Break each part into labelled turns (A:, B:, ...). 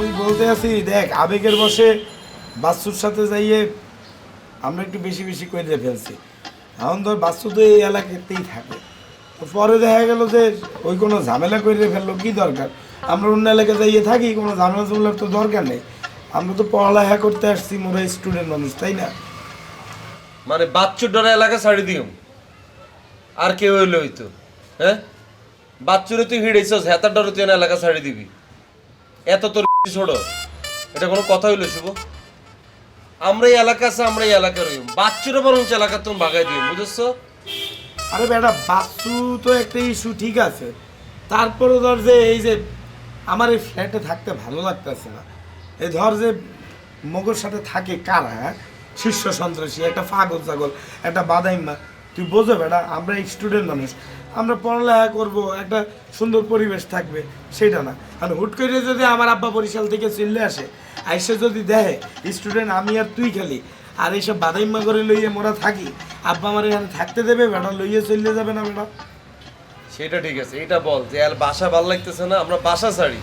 A: মুই বলতে আছি, দেখ, আবেগের বসে বাচ্চুর সাথে যাইয়ে আমরা একটু বেশি বেশি করে ফেলছি। এখন ধর বাচ্চু তো এই এলাকাতেই থাকে। পরে দেখা গেল যে ওই কোনো ঝামেলা করে ফেলল, কি দরকার? আমরা অন্য এলাকায় যাইয়ে থাকি, কোনো ঝামেলা ঝামেলার তো দরকার নেই। আমরা তো পড়ালেখা করতে আসছি, মোরা স্টুডেন্ট মানুষ, তাই না?
B: মানে বাচ্চুর ডরা এলাকা ছাড়ি দিও আর কেউ হইলে হইতো হ্যাঁ? বাচ্চুরে তুই হিড়েছস হেতার ডরে তুই এলাকা ছাড়ি দিবি। এত তোর ছোড়ো এটা কোনো কথা হইল শুভ? আমরা এই এলাকা আছে আমরা এই এলাকা বাচ্চুরে বরং এলাকা, তুমি ভাগাই বুঝেছ?
A: আরে বেটা বাস্তু তো একটা ইস্যু ঠিক আছে। তারপরে ধর যে এই যে আমার এই ফ্ল্যাটে থাকতে ভালো লাগতেছে না। এই ধর যে মগর সাথে থাকে কারা হ্যাঁ? শীর্ষ সন্ত্রাসী, একটা পাগল ছাগল, একটা বাদাইমা। তুই বোঝো বেটা, আমরা স্টুডেন্ট মানুষ। আমরা পড়ালেখা করব, একটা সুন্দর পরিবেশ থাকবে, সেটা না। আর হুট করে যদি আমার আব্বা বরিশাল থেকে চিল্লে আসে, আইসে যদি দেহে স্টুডেন্ট, আমি আর তুই খেলি। আর এইসব বাদাইম্মা করে লইয়ে মোরা থাকি, আব্বা আমার এখানে থাকতে দেবে বেটা, লইয়ে চলে যাবে না বেটা।
B: সেটা ঠিক আছে এটা বল যে আর বাসা ভালো লাগতেছে না, আমরা বাসা ছাড়ি।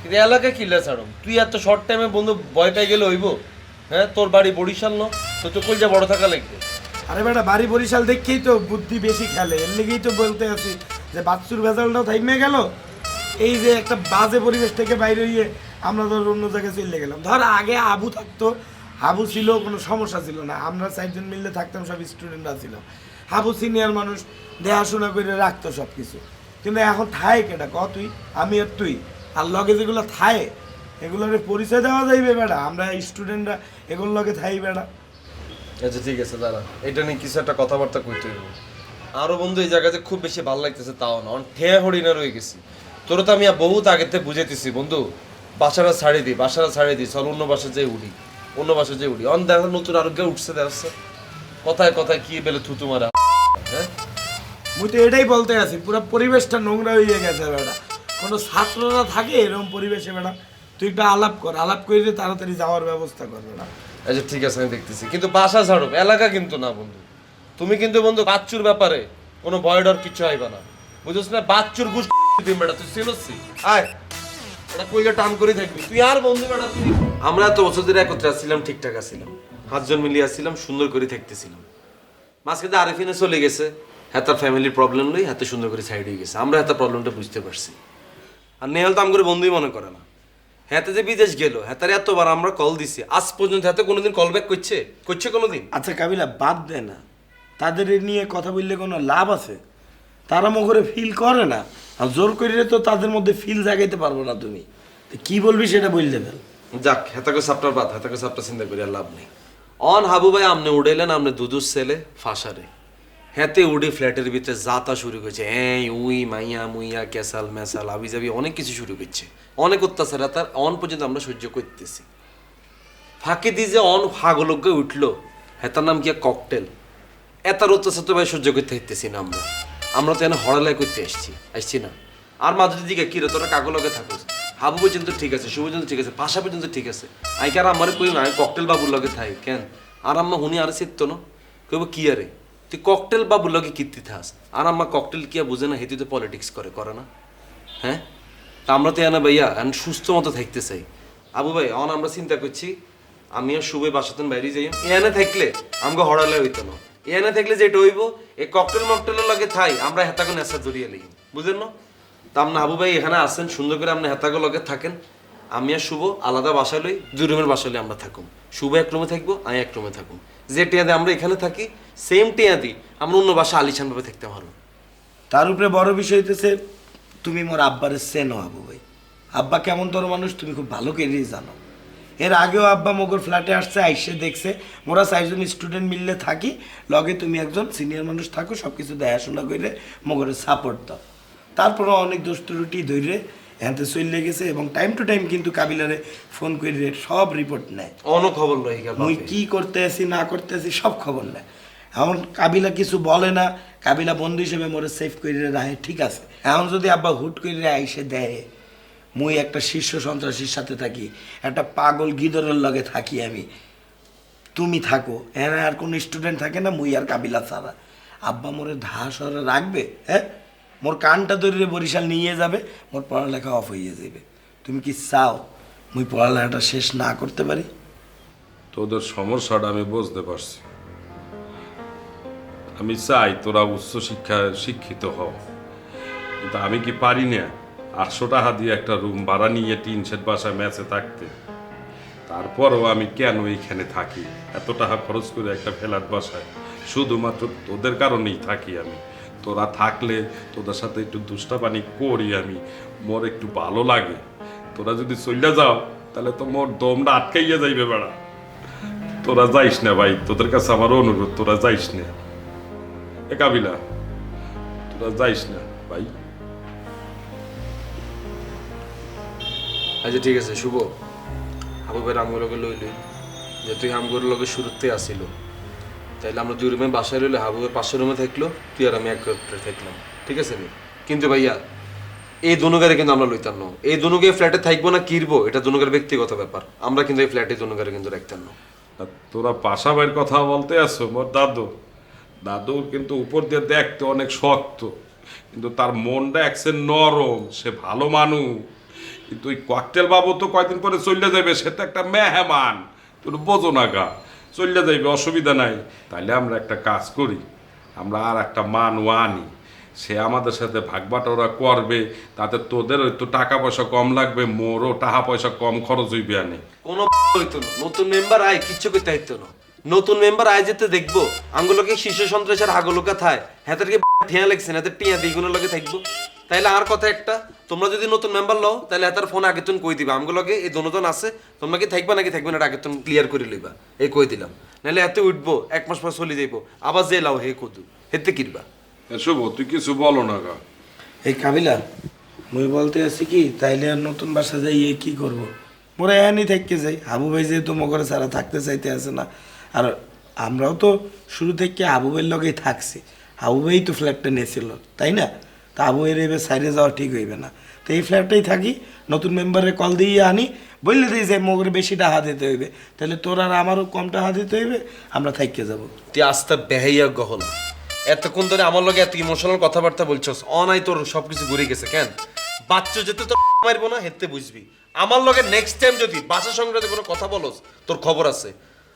B: কিন্তু এলাকা কিল্লা ছাড়ো? তুই এত শর্ট টাইমে বন্ধু ভয় পেয়ে গেলে হইব? হ্যাঁ তোর বাড়ি বরিশাল ন? তো কই যা বড় থাকা লাগবে।
A: আরে বেটা, বাড়ি বরিশাল দেখেই তো বুদ্ধি বেশি খেলে। এর লেগেই তো বলতে আছি যে বাচ্চুর ভেজালটাও থাইমে গেল। এই যে একটা বাজে পরিবেশ থেকে বাইরে হইয়ে আমরা ধর অন্য জায়গায় চলে গেলাম। ধর আগে আবু থাকতো হাবু ছিল, কোনো সমস্যা ছিল না। আমরা চারজন মিললে থাকতাম, সব স্টুডেন্টরা ছিলাম হাবু সিনিয়র মানুষ, দেখাশোনা করে রাখতো সব কিছু কিন্তু এখন থায় কেটা ক তুই? আমি আর তুই। আর লগে যেগুলো থায় এগুলোর পরিচয় দেওয়া যাইবে বেটা। আমরা স্টুডেন্টরা এগুলোর লগে থাই বেটা।
B: আচ্ছা ঠিক আছে দাঁড়া এটা নিয়ে কিছু একটা কথাবার্তা কইতে হইব। আরও বন্ধু, এই জায়গাতে খুব বেশি ভালো লাগতেছে তাও না। অন ঠে হরিণা রয়ে গেছি। তোর তো আমি বহুত আগেতে বুঝাইতেছি, বন্ধু। বাসাটা ছাড়ি দিই বাসাটা ছাড়ি দিই চল অন্য বাসা যেয়ে উঠি অন্য বাসা যেয়ে উঠি অন, দেখা নতুন আরোগ্য উঠছে, দেখছে? কথায় কথায় কি বেলে থুতু মারা। হ্যাঁ?
A: মুই তো এটাই বলতে আছি, পুরো পরিবেশটা নোংরা হয়ে গেছে বেটা। কোনো ছাত্ররা থাকে এরকম পরিবেশে বেটা। তুই একটা আলাপ কর, আলাপ করে তাড়াতাড়ি যাওয়ার ব্যবস্থা কর বেটা।
B: আচ্ছা ঠিক আছে, আমি দেখতেছি। কিন্তু বাসা ছাড়ো এলাকা কিন্তু না বন্ধু। তুমি কিন্তু বন্ধু বাচ্চুর ব্যাপারে কোনো ভয় ডর কিছু আইবা না। বুঝছিস না, বাচ্চুর গুস দিন বেটা, তুই চিনছি আয়। এটা কইলে টান করে থাকবি তুই আর বন্ধু বেটা, তুই আমরা তো বছর ধরে একত্রে আসছিলাম ঠিকঠাক আসছিলাম হাতজন মিলিয়ে আসছিলাম সুন্দর করে থাকতেছিলাম। মাঝখানে আরিফিনে চলে গেছে। হ্যাঁ ফ্যামিলির প্রবলেম নেই, হাতে সুন্দর করে সাইড হয়ে গেছে। আমরা হ্যাঁ প্রবলেমটা বুঝতে পারছি। আর নেহাল তো আমগুলো বন্ধুই মনে করে না। হ্যাতে যে বিদেশ গেল হ্যাঁ এতবার আমরা কল দিছি। আজ পর্যন্ত হাতে কোনোদিন কল ব্যাক করছে? করছে কোনোদিন?
A: আচ্ছা কাবিলা বাদ দে না। তাদের এ নিয়ে কথা বললে কোনো লাভ আছে? তারা মগরে ফিল করে না। আর জোর করিলে তো তাদের মধ্যে ফিল জাগাইতে পারব না তুমি। তো কি বলবি সেটা বললে ফেল।
B: যাক হেতাকে সাপটার বাদ হেতাকে সাপটা চিন্তা করি আর লাভ নেই। অন হাবু ভাই আমনে উড়াইলেন আমনে দুদুর ছেলে ফাঁসারে। হেতে উড়ে ফ্ল্যাটের ভিতরে যাতা শুরু করেছে। এই, উই, মাইয়া, মুইয়া, ক্যাসাল, ম্যাসাল আবি যাবি অনেক কিছু শুরু করছে। অনেক অত্যাচার তার অন পর্যন্ত আমরা সহ্য করতেছি। ফাঁকে দিয়ে যে অন ফাগলজ্ঞ উঠল হেতার নাম কি? ককটেল। এতার অত্যাচার তো ভাই সহ্য করতে হইতেছি না আমরা। আমরা তো এখানে হড়ালাই করতে আসছি আসছি না। আর মাঝে দিকে কি রে, তোরা কাগলগে থাকোস? হাবু পর্যন্ত ঠিক আছে, শুভ পর্যন্ত ঠিক আছে, পাশা পর্যন্ত ঠিক আছে। আই কার আমার কই না ককটেল বাবুর লগে থাই, কেন? আর আম্মা হুনি আর সিত্ত ন। কইব কি আরে? তুই ককটেল বাবুর লগে কীর্তি থাস আর আম্মা ককটেল কি বুঝে না হেতু তো পলিটিক্স করে করে না হ্যাঁ তা আমরা তো এনে ভাইয়া এখন সুস্থ মতো থাকতে চাই আবু ভাই অন আমরা চিন্তা করছি আমি আর শুভে বাসাতেন বাইরে যাই এনে থাকলে আমাকে হড়ালে হইতো না এনে থাকলে যেটা হইব এই ককটেল মকটেলের লগে থাই আমরা হেতাকে নেশা জড়িয়ে লই বুঝেন না তা আপনি আবু ভাই এখানে আসেন সুন্দর করে আপনি হেতাকে লগে থাকেন আমি আর শুভ আলাদা বাসায় লই দুই রুমের বাসায় লই আমরা থাকুম শুভ এক রুমে থাকব আমি এক রুমে থাকুম যে টিয়া দিয়ে আমরা এখানে থাকি সেম টিয়া দিই আমরা অন্য বাসা আলিশান ভাবে থাকতে পারব।
A: তার উপরে বড় বিষয় হইতেছে, তুমি মোর আব্বার চেনো আবু ভাই। আব্বা কেমন তোর মানুষ, তুমি খুব ভালো করেই জানো। এর আগেও আব্বা মগর ফ্ল্যাটে আসছে, আইসে দেখছে, মোরা চারজন স্টুডেন্ট মিললে থাকি, লগে তুমি একজন সিনিয়র মানুষ থাকো সব কিছু দেখাশোনা করে মগরের সাপোর্ট দাও। তারপরে অনেক দোষ ত্রুটি ধরে হ্যাঁতে চলে গেছে এবং টাইম টু টাইম কিন্তু কাবিলারে ফোন করে সব রিপোর্ট নেয়।
B: অন্য খবর লই গেল
A: মুই কি করতে আছি না করতে আছি সব খবর নেয়। এখন কাবিলা কিছু বলে না কাবিলা বন্ধু হিসেবে মোরে সেফ করে রাখে ঠিক আছে। এখন যদি আব্বা হুট করে আইসে দেয় মুই একটা শীর্ষ সন্ত্রাসীর সাথে থাকি একটা পাগল গিদরের লগে থাকি আমি তুমি থাকো। এখানে আর কোনো স্টুডেন্ট থাকে না মুই আর কাবিলা ছাড়া। আব্বা মোরে ধা সরে রাখবে হ্যাঁ? মোর কানটা ধরে বরিশাল নিয়ে যাবে, মোর পড়ালেখা অফ হয়ে যাবে তুমি কি চাও মুই পড়ালেখাটা শেষ না করতে পারি?
C: তোদের সমস্যাটা আমি বুঝতে পারছি। আমি চাই তোরা উচ্চ শিক্ষা শিক্ষিত হও। কিন্তু আমি কি পারি না আটশো টাকা দিয়ে একটা রুম ভাড়া নিয়ে টিন সেট বাসায় ম্যাচে থাকতে? তারপরও আমি কেন এইখানে থাকি? এত টাকা খরচ করে একটা ফ্ল্যাট বাসায়? শুধুমাত্র তোদের কারণেই থাকি আমি। তোরা থাকলে তোদের সাথে একটু দুষ্টাপানি করি আমি। মোর একটু ভালো লাগে। তোরা যদি চলে যাও, তাহলে তো মোর দমটা আটকাইয়া যাইবে বেড়া। তোরা যাইস না ভাই, তোদের কাছে আমার অনুরোধ, তোরা যাইস না। এ কাবিলা, তোরা যাইস না ভাই।
B: আচ্ছা ঠিক আছে, শুভ। হাবু ভাই আমগুলোকে লই লই যে তুই আমগুলোর লগে শুরুতে আসিল। তাইলে আমরা দুই রুমে বাসায় রইলে হাবুবের পাশের রুমে থাকল, তুই আর আমি এক থাকলাম। ঠিক আছে নি? কিন্তু ভাইয়া, এই দুনুগারে কিন্তু আমরা লইতাম না। এই দুনুগে ফ্ল্যাটে থাকব না, কিরবো? এটা দুনুগার ব্যক্তিগত ব্যাপার। আমরা কিন্তু এই ফ্ল্যাটে দুনুগারে কিন্তু রাখতাম না।
C: তোরা পাশা ভাইয়ের কথা বলতে আসো মোর দাদু। দাদু কিন্তু উপর দিয়ে দেখতে অনেক শক্ত, কিন্তু তার মনটা একসে নরম, সে ভালো মানুষ। কিন্তু ওই ককটেল বাবু তো কয়দিন পরে চলে যাবে সে তো একটা মেহমান। তোর বোঝো না গা। চলে যাইবে, অসুবিধা নাই। তাইলে আমরা একটা কাজ করি, আমরা আর একটা মান আনি সে আমাদের সাথে ভাগ বাটোরা করবে, তাতে তোদের একটু টাকা পয়সা কম লাগবে, মোরও টাকা পয়সা কম খরচ হইবে আনে।
B: কোনো হইতো না। নতুন মেম্বার আয়, কিচ্ছু করতে হইতো না। নতুন মেম্বার আয় যেতে দেখব, আঙ্গুলোকে শিশু সন্ত্রাসের হাগুলোকে থায়। হাতেরকে ঠিয়া লাগছে না টিয়া দ্বিগুণের লগে থাকব। তাইলে আর কথা একটা তোমরা যদি নতুন মেম্বার লও তাহলে হাতের ফোন আগে তুমি কই দিবা? আমগুলোকে এই দনোজন আছে তোমরা কি থাকবা নাকি থাকবে না এটা আগে তুমি ক্লিয়ার করে লইবা। এই কই দিলাম। নাহলে এতে উঠবো এক মাস পর চলে যাইবো। আবার যে লাও হে কদু হেতে কিরবা?
C: এ শুভ তুই কিছু বলো না গা।
A: এই কাবিলা মুই বলতে আছি কি তাইলে আর নতুন বাসা যাই এ কি করব? মোরা এখানেই থাকতে যাই। হাবু ভাই যেহেতু মগরে সারা থাকতে চাইতে আছে না। আর আমরাও তো শুরু থেকে আবু ভাইয়ের লগেই থাকছি। আবু ভাই তো ফ্ল্যাটটা নিয়েছিল তাই না? তা আবু ভাইয়ের এবার সাইডে যাওয়া ঠিক হইবে না। তো এই ফ্ল্যাটটাই থাকি, নতুন মেম্বারে কল দিয়ে আনি বললে দিই যে মগরে বেশি টাকা দিতে হইবে। তাহলে তোর আর আমারও কম টাকা দিতে হইবে, আমরা থাকতে যাব।
B: তুই আস্তে বেহাইয়া গহল। এতক্ষণ ধরে আমার লগে এত ইমোশনাল কথাবার্তা বলছস অনাই তোর সবকিছু ঘুরে গেছে কেন? বাচ্চা যেতে তো মারবো না হেতে বুঝবি। আমার লগে নেক্সট টাইম যদি বাসা সংক্রান্ত কোনো কথা বলস, তোর খবর আছে।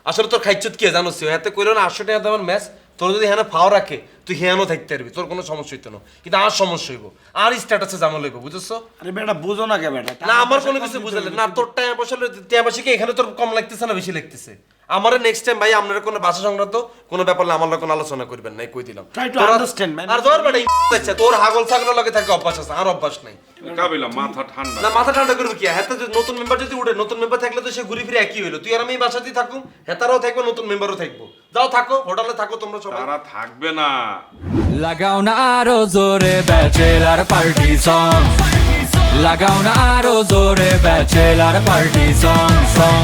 B: আসলে তোর খাইচুত কি জানোস? হাতে কইলো না আটশো টাকা দেওয়ার ম্যাচ তোর যদি হ্যাঁ ফাও রাখে তুই হ্যাঁ থাকতে পারবি তোর কোনো সমস্যা হইতো না। কিন্তু আর সমস্যা হইব আর স্ট্যাটাসে জামা লইব বুঝছ
A: আরে বেটা বুঝো না কে বেটা
B: না আমার কোনো কিছু বুঝালে না তোর টাইম পয়সা টাইম বসে কি এখানে তোর কম লাগতেছে না বেশি লাগতেছে? আমার নেক্সট টাইম ভাই আপনার কোনো ভাষা সংক্রান্ত কোনো ব্যাপার না আমার কোনো আলোচনা করবেন না কই দিলাম।
A: Try to
B: তোরা-
A: understand, man.
B: আর ধর বেটা আচ্ছা তোর হাগল ছাগলের লগে থাকে অভ্যাস আছে আর অভ্যাস নাই।
C: কাবিলা মাথা ঠান্ডা।
B: না মাথা ঠান্ডা করবে কি? হ্যাঁ যদি নতুন মেম্বার যদি উঠে নতুন মেম্বার থাকলে তো সে ঘুরে ফিরে একই হইল। তুই আর আমি বাসাতেই থাকুম হেতারাও থাকবে নতুন মেম্বারও থাকব। যাও থাকো হোটেলে থাকো তোমরা সবাই।
C: তারা থাকবে না।
D: লাগাও না আরও জোরে ব্যাচেলার পার্টি সং লাগাও না আরও জোরে ব্যাচেলার পার্টি সং সং